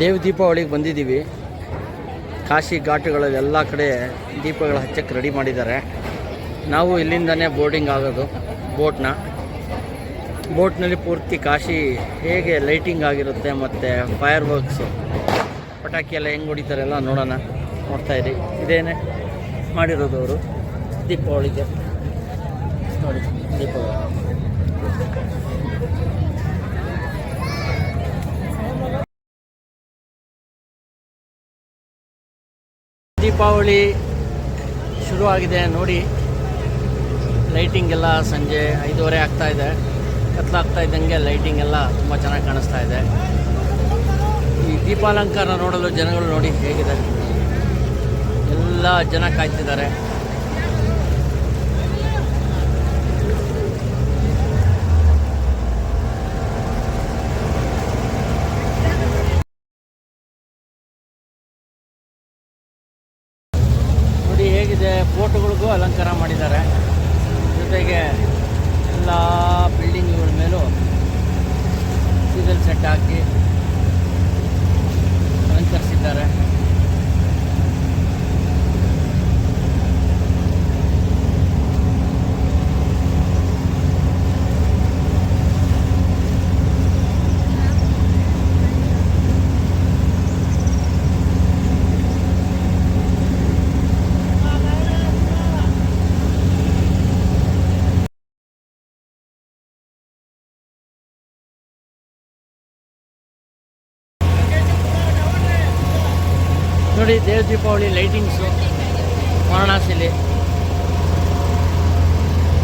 ದೇವ್ ದೀಪಾವಳಿಗೆ ಬಂದಿದ್ದೀವಿ. ಕಾಶಿ ಘಾಟುಗಳಲ್ಲಿ ಎಲ್ಲ ಕಡೆ ದೀಪಗಳು ಹಚ್ಚಕ್ಕೆ ರೆಡಿ ಮಾಡಿದ್ದಾರೆ. ನಾವು ಇಲ್ಲಿಂದನೇ ಬೋರ್ಡಿಂಗ್ ಆಗೋದು, ಬೋಟ್ನ. ಬೋಟ್ನಲ್ಲಿ ಪೂರ್ತಿ ಕಾಶಿ ಹೇಗೆ ಲೈಟಿಂಗ್ ಆಗಿರುತ್ತೆ ಮತ್ತು ಫೈರ್ ವರ್ಕ್ಸು ಪಟಾಕಿ ಎಲ್ಲ ಹೆಂಗೆ ಹೊಡಿತಾರೆ ಎಲ್ಲ ನೋಡೋಣ ನೋಡ್ತಾಯಿರಿ ಇದೇನೆ ಮಾಡಿರೋದು ಅವರು ದೀಪಾವಳಿಗೆ. ನೋಡಿ, ದೀಪಾವಳಿ. ದೀಪಾವಳಿ ಶುರುವಾಗಿದೆ ನೋಡಿ. ಲೈಟಿಂಗ್ ಎಲ್ಲ ಸಂಜೆ ಐದೂವರೆ ಆಗ್ತಾ ಇದೆ. ಕತ್ಲಾಗ್ತಾ ಇದ್ದಂಗೆ ಲೈಟಿಂಗ್ ಎಲ್ಲ ತುಂಬ ಚೆನ್ನಾಗಿ ಕಾಣಿಸ್ತಾ ಇದೆ. ಈ ದೀಪಾಲಂಕಾರ ನೋಡಲು ಜನಗಳು ನೋಡಿ ಹೇಗಿದೆ. ಎಲ್ಲ ಜನ ಕಾಯ್ತಿದ್ದಾರೆ ನೋಡಿ ಹೇಗಿದೆ ಫೋಟೋಗಳಿಗೂ ಅಲಂಕಾರ ಮಾಡಿದ್ದಾರೆ ಜೊತೆಗೆ ಎಲ್ಲ ಬಿಲ್ಡಿಂಗ್ಗಳ ಮೇಲೂ ಸೀರಿಯಲ್ ಸೆಟ್ ಹಾಕಿ ಅಲಂಕರಿಸಿದ್ದಾರೆ ನೋಡಿ ದೇವ ದೀಪಾವಳಿ ಲೈಟಿಂಗ್ಸು, ವಾರಣಾಸಿಲಿ.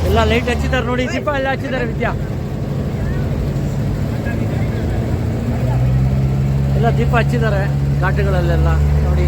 ಎಲ್ಲ ಲೈಟ್ ಹಚ್ಚಿದ್ದಾರೆ ನೋಡಿ, ದೀಪ ಎಲ್ಲ ಹಚ್ಚಿದ್ದಾರೆ ವಿದ್ಯಾ. ಎಲ್ಲ ದೀಪ ಹಚ್ಚಿದ್ದಾರೆ ಘಾಟುಗಳಲ್ಲೆಲ್ಲ ನೋಡಿ.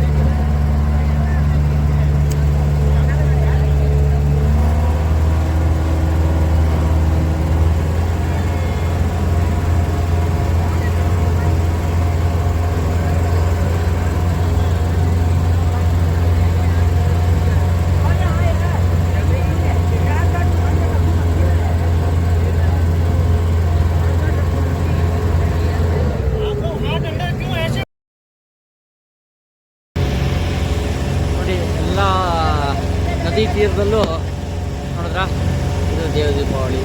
ನೋಡಿ ಎಲ್ಲ ನದಿ ತೀರದಲ್ಲೂ ನೋಡಿದ್ರ ಇದು ದೇವ ದೀಪಾವಳಿ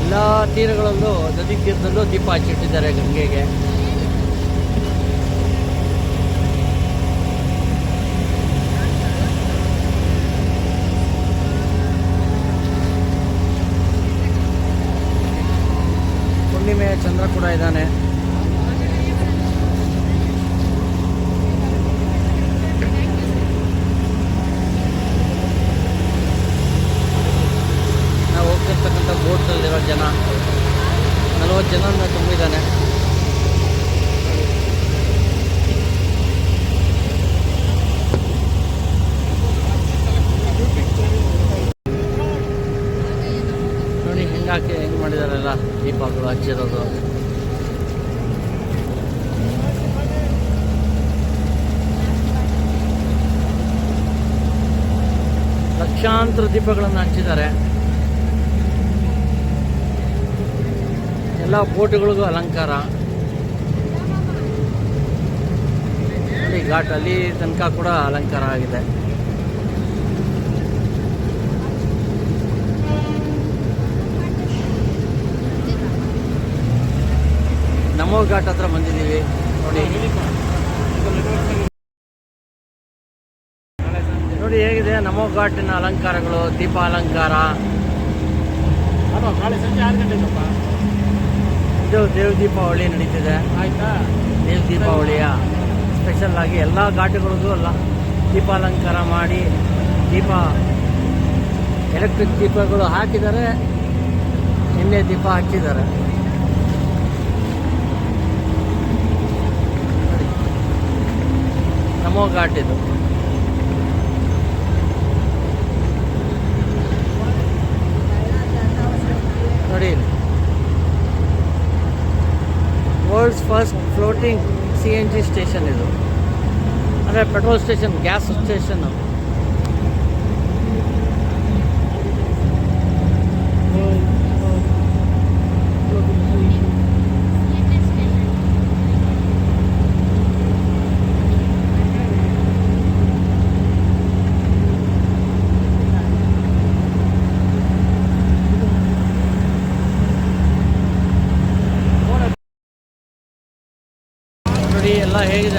ಎಲ್ಲ ತೀರಗಳಲ್ಲೂ ನದಿ ತೀರದಲ್ಲೂ ದೀಪ ಹಚ್ಚಿಟ್ಟಿದ್ದಾರೆ ಗಂಗೆಗೆ ಹುಣ್ಣಿಮೆ ಚಂದ್ರ ಕೂಡ ಇದ್ದಾನೆ ನಾವು ಹೋಗ್ತಿರ್ತಕ್ಕಂಥ ಬೋಟ್ನಲ್ಲಿರೋ ಜನ ನಲವತ್ತು ಜನ ತುಂಬಿದ್ದಾನೆ ನೋಡಿ ಹೆಂಗಾಕಿ ಹೆಂಗೆ ಮಾಡಿದಾರೆಲ್ಲ ದೀಪಗಳು ಹಚ್ಚಿರೋದು ಲಕ್ಷಾಂತರ ದೀಪಗಳನ್ನು ಹಚ್ಚಿದ್ದಾರೆ. ಎಲ್ಲ ಬೋಟುಗಳಿಗೂ ಅಲಂಕಾರ. ಅಲ್ಲಿ ಘಾಟ್ ಅಲ್ಲಿ ತನಕ ಕೂಡ ಅಲಂಕಾರ ಆಗಿದೆ. ನಮೋ ಘಾಟ್ ಹತ್ರ ಬಂದಿದ್ದೀವಿ. ನೋಡಿ ಹೇಗಿದೆ ನಮೋ ಘಾಟಿನ ಅಲಂಕಾರಗಳು ದೀಪ ಅಲಂಕಾರ ನಾಳೆ ಸಂಜೆ ಆರು ಗಂಟೆಗಪ್ಪ. ಇದು ದೇವ್ ದೀಪಾವಳಿ ನಡೀತಿದೆ. ಆಯ್ತಾ? ದೇವ್ ದೀಪಾವಳಿಯ ಸ್ಪೆಷಲ್ ಆಗಿ ಎಲ್ಲ ಘಾಟುಗಳಿಗೂ ಅಲ್ಲ. ದೀಪಾಲಂಕಾರ ಮಾಡಿ ದೀಪ ಎಲೆಕ್ಟ್ರಿಕ್ ದೀಪಗಳು ಹಾಕಿದ್ದಾರೆ. ನಿನ್ನೆ ದೀಪ ಹಚ್ಚಿದ್ದಾರೆ. ನಮೋ ಘಾಟ್ ಇದು. ನೋಡಿ world's first floating C N G station ಇದು. ಅಂದರೆ petrol station gas station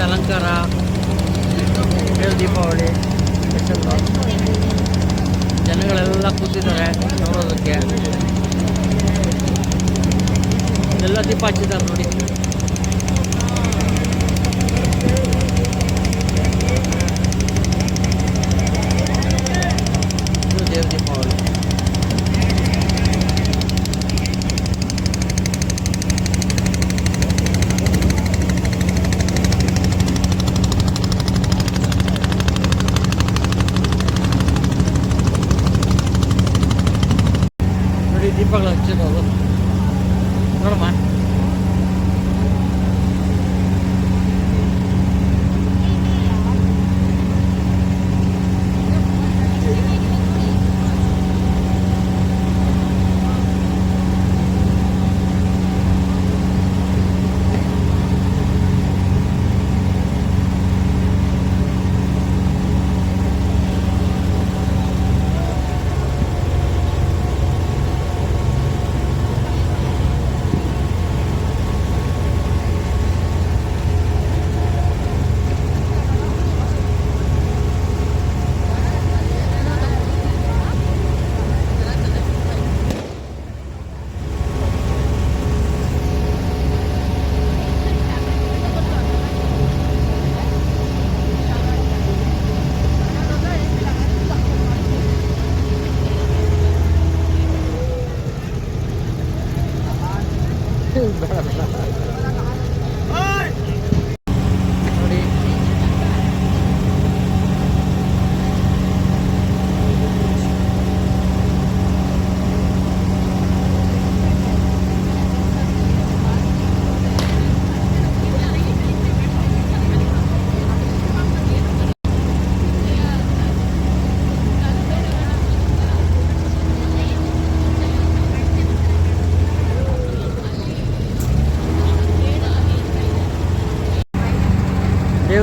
Alankara.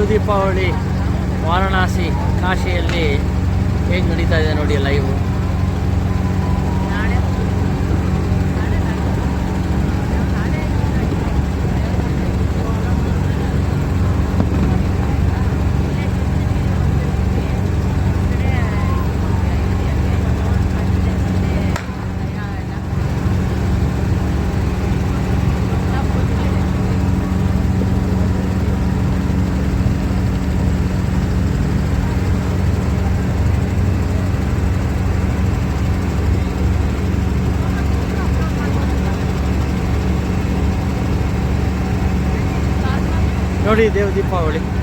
Deepavali Varanasi ಕಾಶಿಯಲ್ಲಿ ಹೇಗೆ ನಡೀತಾ ಇದೆ ನೋಡಿ ಲೈವ್ ફરી દેવ દીપાવલી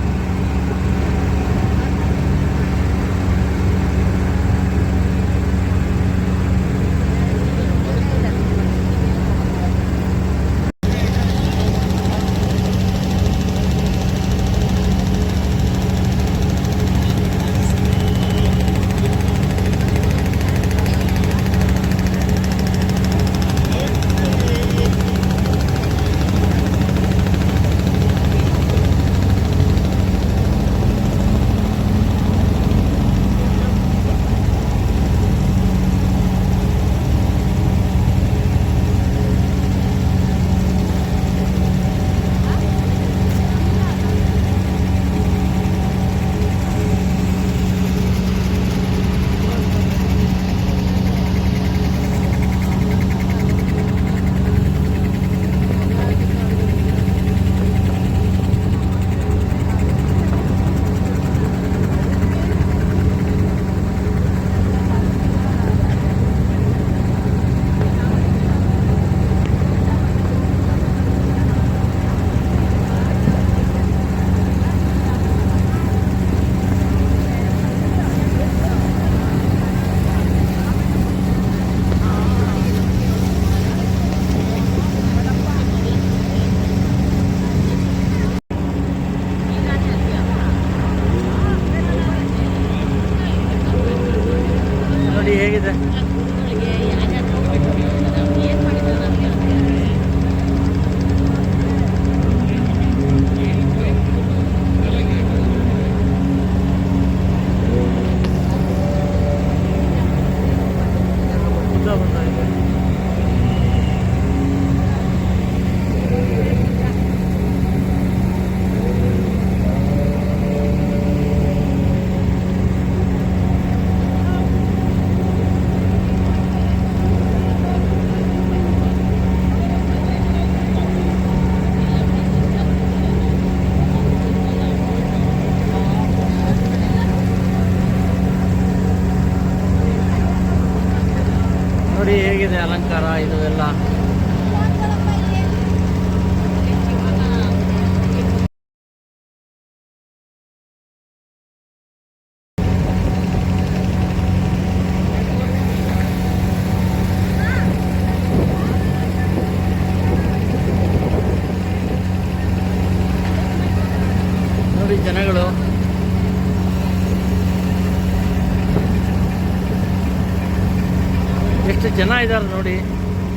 ಎಷ್ಟು ಜನ ಇದ್ದಾರೆ ನೋಡಿ.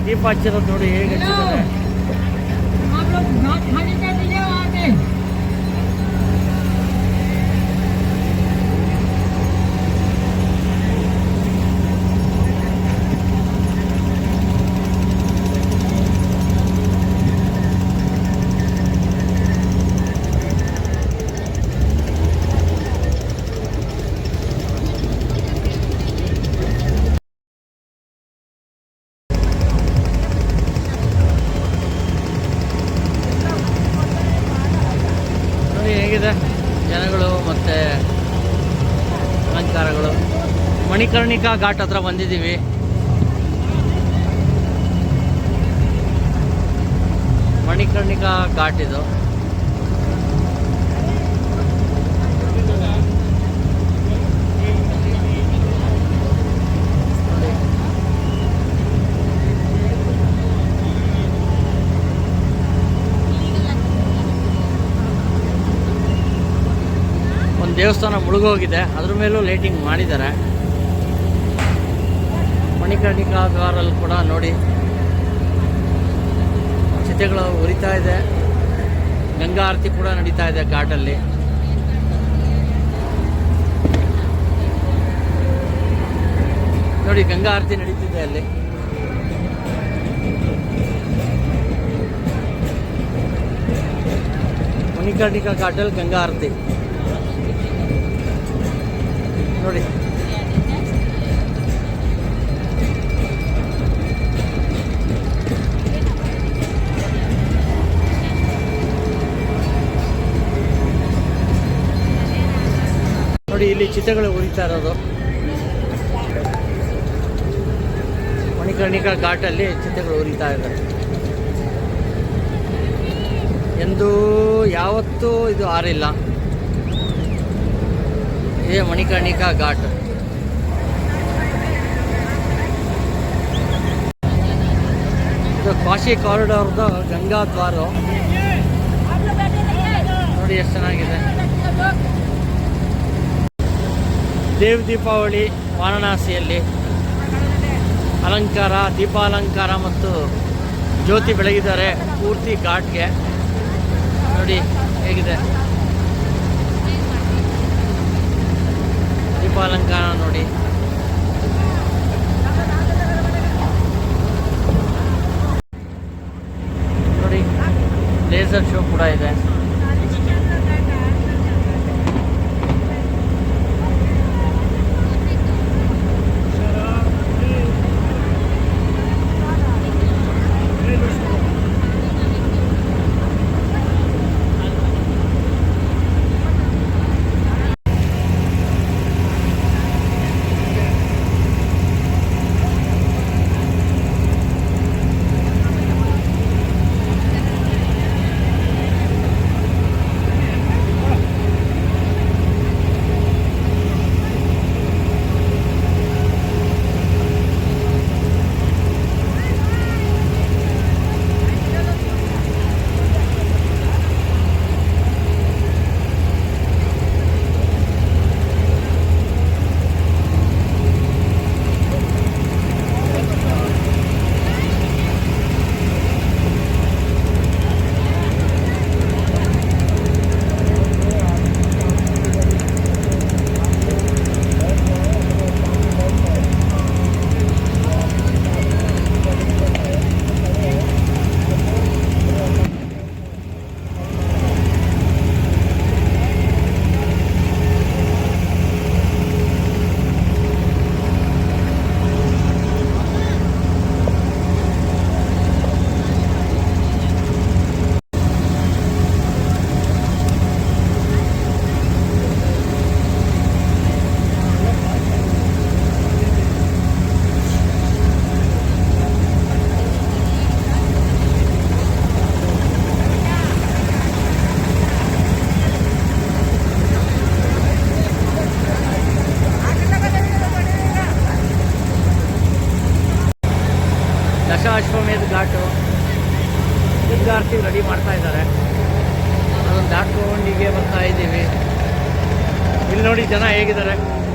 ದೀಪ ಹಚ್ಚಿರೋದು ನೋಡಿ ಹೇಗೆ ಹಚ್ಚಿದ್ದಾರೆ. ಮಣಿಕರ್ಣಿಕಾ ಘಾಟ್ ಹತ್ರ ಬಂದಿದ್ದೀವಿ. ಮಣಿಕರ್ಣಿಕಾ ಘಾಟ್ ಇದು. ದೇವಸ್ಥಾನ ಮುಳುಗೋಗಿದೆ. ಅದ್ರ ಮೇಲೂ ಲೈಟಿಂಗ್ ಮಾಡಿದ್ದಾರೆ. ಮಣಿಕರ್ಣಿಕಾ ದ್ವಾರಲ್ಲಿ ಕೂಡ ನೋಡಿ. ಚಿತೆಗಳು ಉರಿತಾ ಇದೆ. ಗಂಗಾ ಆರತಿ ಕೂಡ ನಡೀತಾ ಇದೆ ಘಾಟಲ್ಲಿ. ನೋಡಿ, ಗಂಗಾ ಆರತಿ ನಡೀತಿದೆ ಅಲ್ಲಿ. ಮಣಿಕರ್ಣಿಕಾ ಘಾಟಲ್ಲಿ ಗಂಗಾ ಆರತಿ. ನೋಡಿ. ನೋಡಿ ಇಲ್ಲಿ ಚಿತ್ರಗಳು ಉರಿತಾ ಇರೋದು. ಮಣಿಕರ್ಣಿಕಾ ಘಾಟಲ್ಲಿ ಚಿತ್ರಗಳು ಉರಿತಾ ಇದೆ ಎಂದು ಯಾವತ್ತೂ ಇದು ಆರಿಲ್ಲ ಇದೇ ಮಣಿಕರ್ಣಿಕಾ ಘಾಟ್. ಇದು ಕಾಶಿ ಕಾರಿಡಾರ್ದು ಗಂಗಾ ದ್ವಾರ. ನೋಡಿ ಎಷ್ಟು ಚೆನ್ನಾಗಿದೆ. ದೇವ್ ದೀಪಾವಳಿ ವಾರಣಾಸಿಯಲ್ಲಿ. ಅಲಂಕಾರ, ದೀಪಾಲಂಕಾರ ಮತ್ತು ಜ್ಯೋತಿ ಬೆಳಗಿದ್ದಾರೆ ಪೂರ್ತಿ ಘಾಟ್ಗೆ. ನೋಡಿ ಹೇಗಿದೆ. ದೀಪಾಲಂಕಾರ ನೋಡಿ. ನೋಡಿ ಲೇಸರ್ ಶೋ ಕೂಡ ಇದೆ. ದಶಾಶ್ವಮೇಧ ಘಾಟು. ರೆಡಿ ಮಾಡ್ತಾ ಇದ್ದಾರೆ. ಅದನ್ನು ದಾಟ್ಕೊಂಡು ಹೀಗೆ ಬರ್ತಾ ಇದ್ದೀವಿ. ಇಲ್ಲಿ ನೋಡಿ ಜನ ಹೇಗಿದ್ದಾರೆ.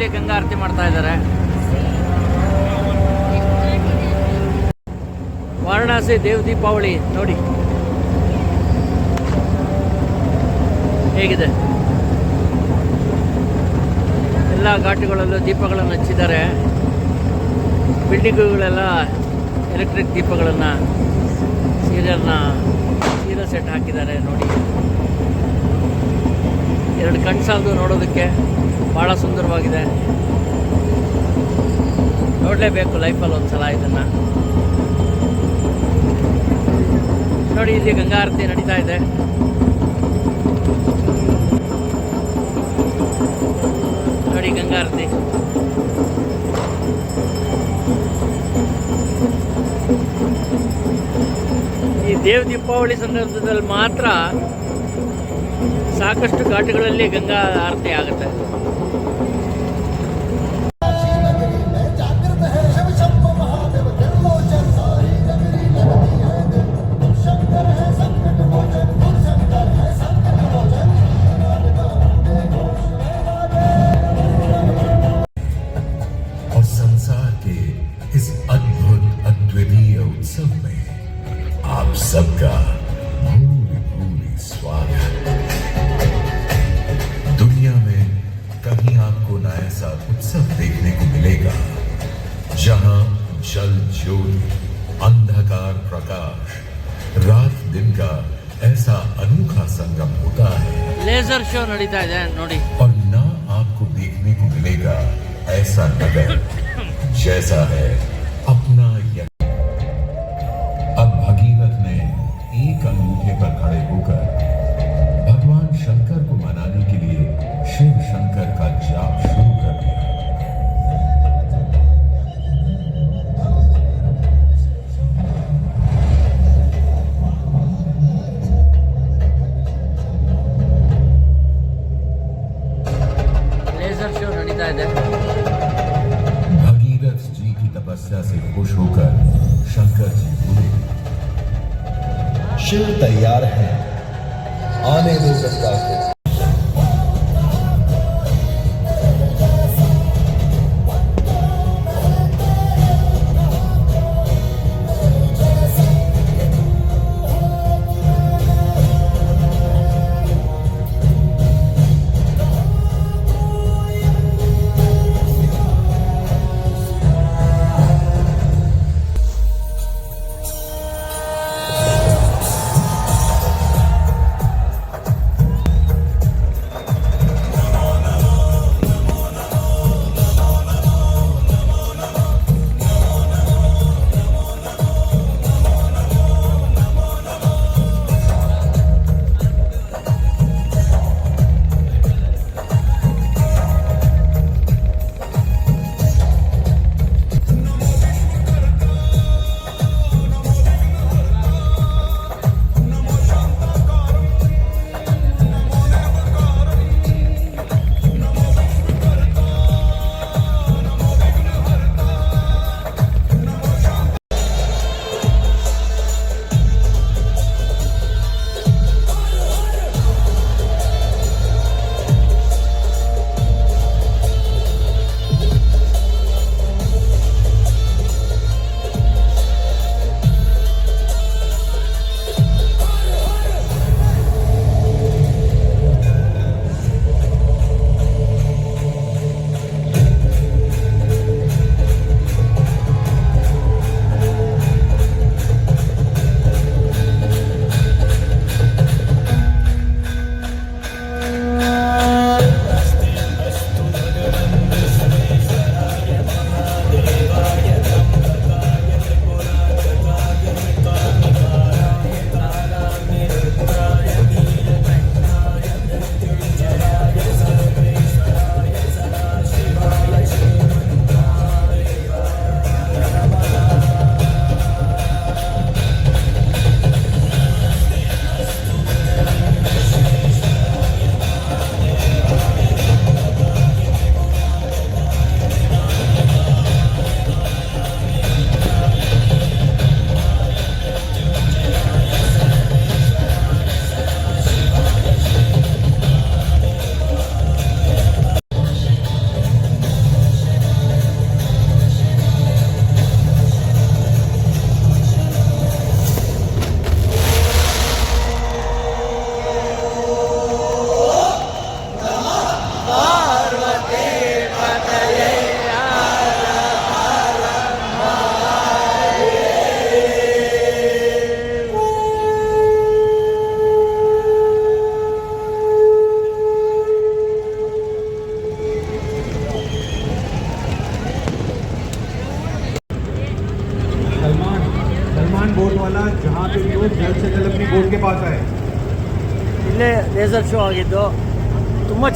ಘಾಟ್ಗಳಲ್ಲಿ ಗಂಗಾ ಆರತಿ ಮಾಡ್ತಾ ಇದ್ದಾರೆ. ವಾರಣಾಸಿ ದೇವ್ ದೀಪಾವಳಿ, ನೋಡಿ. ಹೇಗಿದೆ? ಎಲ್ಲ ಘಾಟುಗಳಲ್ಲೂ ದೀಪಗಳನ್ನು ಹಚ್ಚಿದ್ದಾರೆ. ಬಿಲ್ಡಿಂಗುಗಳೆಲ್ಲ ಎಲೆಕ್ಟ್ರಿಕ್ ದೀಪಗಳನ್ನು ಸೀರಿಯಲ್ನ ಸೀರಿಯಲ್ ಸೆಟ್ ಹಾಕಿದ್ದಾರೆ ನೋಡಿ. ಎರಡು ಕಣ್ಣು ಸಾಲದು ನೋಡೋದಕ್ಕೆ. ಭಾಳ ಸುಂದರವಾಗಿದೆ. ನೋಡಲೇಬೇಕು ಲೈಫಲ್ಲಿ ಒಂದು ಸಲ ಇದನ್ನು. ನೋಡಿ, ಇಲ್ಲಿ ಗಂಗಾ ಆರತಿ ನಡೀತಾ ಇದೆ. ನೋಡಿ, ಗಂಗಾ ಆರತಿ. ಈ ದೇವ್ ದೀಪಾವಳಿ ಸಂದರ್ಭದಲ್ಲಿ ಮಾತ್ರ ಸಾಕಷ್ಟು ಘಾಟುಗಳಲ್ಲಿ ಗಂಗಾ ಆರತಿ ಆಗುತ್ತೆ. ऐसा नगर जैसा है अपना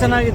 ತುಂಬ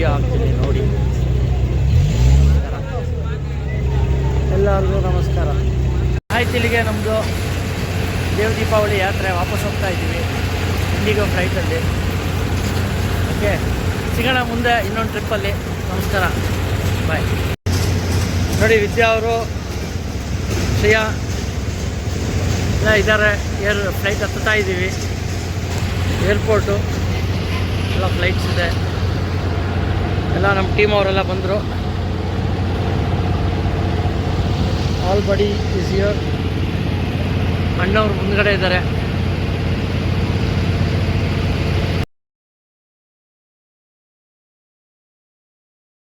ವಿಡಿಯೋ ಹಾಕ್ತೀನಿ ನೋಡಿ. ಎಲ್ಲರಿಗೂ ನಮಸ್ಕಾರ. ಆಯ್ತು ಇಲ್ಲಿಗೆ ನಮ್ಮದು ದೇವ ದೀಪಾವಳಿ ಯಾತ್ರೆ ವಾಪಸ್ ಹೋಗ್ತಾ ಇದ್ದೀವಿ, ಇಂಡಿಗೋ ಫ್ಲೈಟಲ್ಲಿ ಓಕೆ ಸಿಗೋಣ ಮುಂದೆ ಇನ್ನೊಂದು ಟ್ರಿಪ್ಪಲ್ಲಿ ನಮಸ್ಕಾರ. ಬಾಯ್ ನೋಡಿ, ವಿದ್ಯಾ ಅವರು, ಶ್ರೇಯಾ, ಎಲ್ಲ ಇದ್ದಾರೆ. ಏರ್ ಫ್ಲೈಟ್ ಹತ್ತುತ್ತಾ ಇದ್ದೀವಿ. ಏರ್ಪೋರ್ಟು ಎಲ್ಲ ಫ್ಲೈಟ್ಸ್ ಇದೆ. ಎಲ್ಲ ನಮ್ಮ ಟೀಮ್ ಅವರೆಲ್ಲ ಬಂದರು. ಆಲ್ ಬಡಿ ಈಸ್ ಇಯರ್ ಅಣ್ಣವ್ರು ಮುಂದ್ಗಡೆ ಇದ್ದಾರೆ.